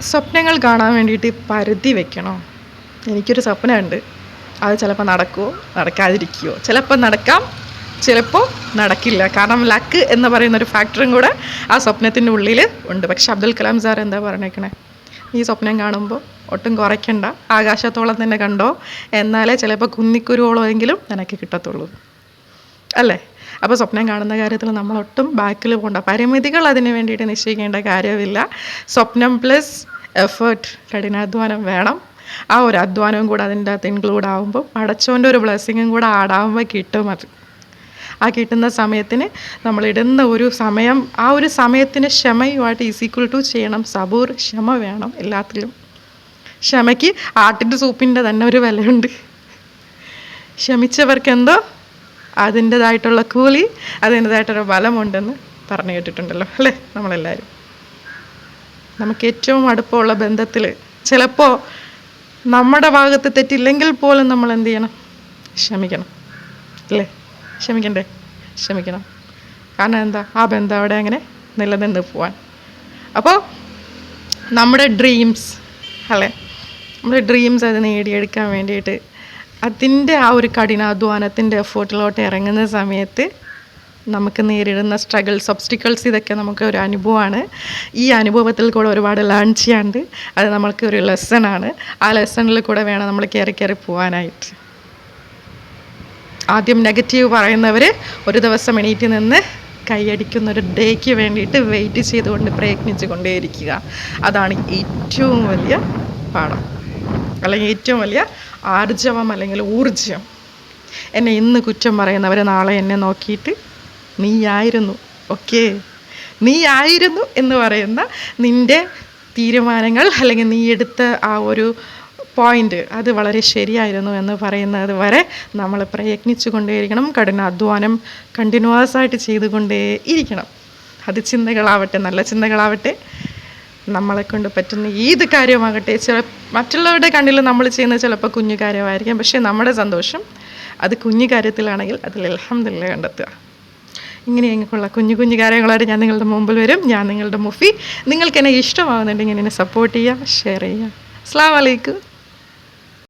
സ്വപ്നങ്ങൾ കാണാൻ വേണ്ടിയിട്ട് പരിധി വെക്കണോ. എനിക്കൊരു സ്വപ്നമുണ്ട്. അത് ചിലപ്പോൾ നടക്കുമോ നടക്കാതിരിക്കുമോ ചിലപ്പോൾ നടക്കാം ചിലപ്പോൾ നടക്കില്ല. കാരണം ലക്ക് എന്ന് പറയുന്ന ഒരു ഫാക്ടറും കൂടെ ആ സ്വപ്നത്തിന്റെ ഉള്ളിൽ ഉണ്ട്. പക്ഷെ അബ്ദുൽ കലാം സാർ എന്താ പറഞ്ഞേക്കണേ? ഈ സ്വപ്നം കാണുമ്പോൾ ഒട്ടും കുറയ്ക്കണ്ട. ആകാശത്തോളം തന്നെ കണ്ടോ? എന്നാലേ ചിലപ്പോൾ കുന്നിക്കുരുവോളമെങ്കിലും നിനക്ക് കിട്ടത്തുള്ളൂ. അല്ലേ? അപ്പോൾ സ്വപ്നം കാണുന്ന കാര്യത്തിൽ നമ്മളൊട്ടും ബാക്കിൽ പോകണ്ട പരിമിതികൾ അതിന് വേണ്ടിയിട്ട് നിശ്ചയിക്കേണ്ട കാര്യമില്ല. സ്വപ്നം പ്ലസ് എഫേർട്ട് കഠിനാധ്വാനം വേണം. ആ ഒരു അധ്വാനവും കൂടെ അതിന്റെ അകത്ത് ഇൻക്ലൂഡ് ആകുമ്പോൾ പടച്ചോന്റെ ഒരു ബ്ലെസ്സിങ്ങും കൂടെ ആടാകുമ്പോൾ കിട്ടും അത്. ആ കിട്ടുന്ന സമയത്തിന് നമ്മൾ ഇടുന്ന ഒരു സമയം ആ ഒരു സമയത്തിന് ക്ഷമയുമായിട്ട് ഈസ് ഈക്വൽ ടു ചെയ്യണം. സബൂർ ക്ഷമ വേണം എല്ലാത്തിലും. ക്ഷമയ്ക്ക് ആട്ടിന്റെ സൂപ്പിന്റെ തന്നെ ഒരു വിലയുണ്ട്. ക്ഷമിച്ചവർക്കെന്തോ അതിന്റെതായിട്ടുള്ള കൂലി അതിന്റെതായിട്ടൊരു ബലമുണ്ടെന്ന് പറഞ്ഞു കേട്ടിട്ടുണ്ടല്ലോ അല്ലേ? നമ്മളെല്ലാവരും. നമുക്ക് ഏറ്റവും അടുപ്പമുള്ള ബന്ധത്തിൽ ചിലപ്പോൾ നമ്മുടെ ഭാഗത്ത് തെറ്റില്ലെങ്കിൽ പോലും നമ്മൾ എന്ത് ചെയ്യണം? ക്ഷമിക്കണം. അല്ലേ? ക്ഷമിക്കണ്ടേ? ക്ഷമിക്കണം. കാരണം എന്താ? ആ ബന്ധം അവിടെ അങ്ങനെ നിലനിന്ന് പോവാൻ. അപ്പോൾ നമ്മുടെ ഡ്രീംസ് അല്ലേ? നമ്മുടെ ഡ്രീംസ് അത് നേടിയെടുക്കാൻ വേണ്ടിയിട്ട് അതിന്റെ ആ ഒരു കഠിനാധ്വാനത്തിന്റെ എഫേർട്ടിലോട്ട് ഇറങ്ങുന്ന സമയത്ത് നമുക്ക് നേരിടുന്ന സ്ട്രഗിൾസ് ഒബ്സ്റ്റിക്കിൾസ് ഇതൊക്കെ നമുക്ക് ഒരു അനുഭവമാണ്. ഈ അനുഭവത്തിൽ കൂടെ ഒരുപാട് ലേൺ ചെയ്യാണ്ട് അത് നമ്മൾക്ക് ഒരു ലെസണാണ് ആ ലെസണിൽ കൂടെ വേണം നമ്മൾ കയറി കയറി പോകാനായിട്ട് ആദ്യം നെഗറ്റീവ് പറയുന്നവർ ഒരു ദിവസം എണീറ്റ് നിന്ന് കൈയടിക്കുന്ന ഒരു ഡേക്ക് വേണ്ടിയിട്ട് വെയിറ്റ് ചെയ്തുകൊണ്ട് പ്രയത്നിച്ചു കൊണ്ടേയിരിക്കുക. അതാണ് ഏറ്റവും വലിയ പാഠം. അല്ലെങ്കിൽ ഏറ്റവും വലിയ ആർജവം അല്ലെങ്കിൽ ഊർജം എന്നെ ഇന്ന് കുറ്റം പറയുന്നവർ നാളെ എന്നെ നോക്കിയിട്ട് നീയായിരുന്നു ഓക്കെ. നീയായിരുന്നു എന്ന് പറയുന്ന നിന്റെ തീരുമാനങ്ങൾ അല്ലെങ്കിൽ നീ എടുത്ത ആ ഒരു പോയിന്റ് അത് വളരെ ശരിയായിരുന്നു എന്ന് പറയുന്നത് വരെ നമ്മൾ പ്രയത്നിച്ചു കൊണ്ടേയിരിക്കണം കഠിനാധ്വാനം കണ്ടിന്യൂസ് ആയിട്ട് ചെയ്തുകൊണ്ടേ ഇരിക്കണം അത് ചിന്തകളാവട്ടെ നല്ല ചിന്തകളാവട്ടെ. നമ്മളെ കൊണ്ട് പറ്റുന്ന ഏത് കാര്യമാകട്ടെ ചില മറ്റുള്ളവരുടെ കണ്ണിൽ നമ്മൾ ചെയ്യുന്ന ചിലപ്പോൾ കുഞ്ഞു കാര്യമായിരിക്കാം. പക്ഷേ നമ്മുടെ സന്തോഷം അത് കുഞ്ഞു കാര്യത്തിലാണെങ്കിൽ അതിൽ അലഹമില്ല കണ്ടെത്തുക. ഇങ്ങനെ ഞങ്ങൾക്കുള്ള കുഞ്ഞു കുഞ്ഞു കാര്യങ്ങളായിട്ട് ഞാൻ നിങ്ങളുടെ മുമ്പിൽ വരും. ഞാൻ നിങ്ങളുടെ മുഫി. നിങ്ങൾക്ക് എന്നെ ഇഷ്ടമാകുന്നുണ്ടെങ്കിൽ എന്നെ സപ്പോർട്ട് ചെയ്യുക ഷെയർ ചെയ്യുക. അസ്സാം വലൈക്കും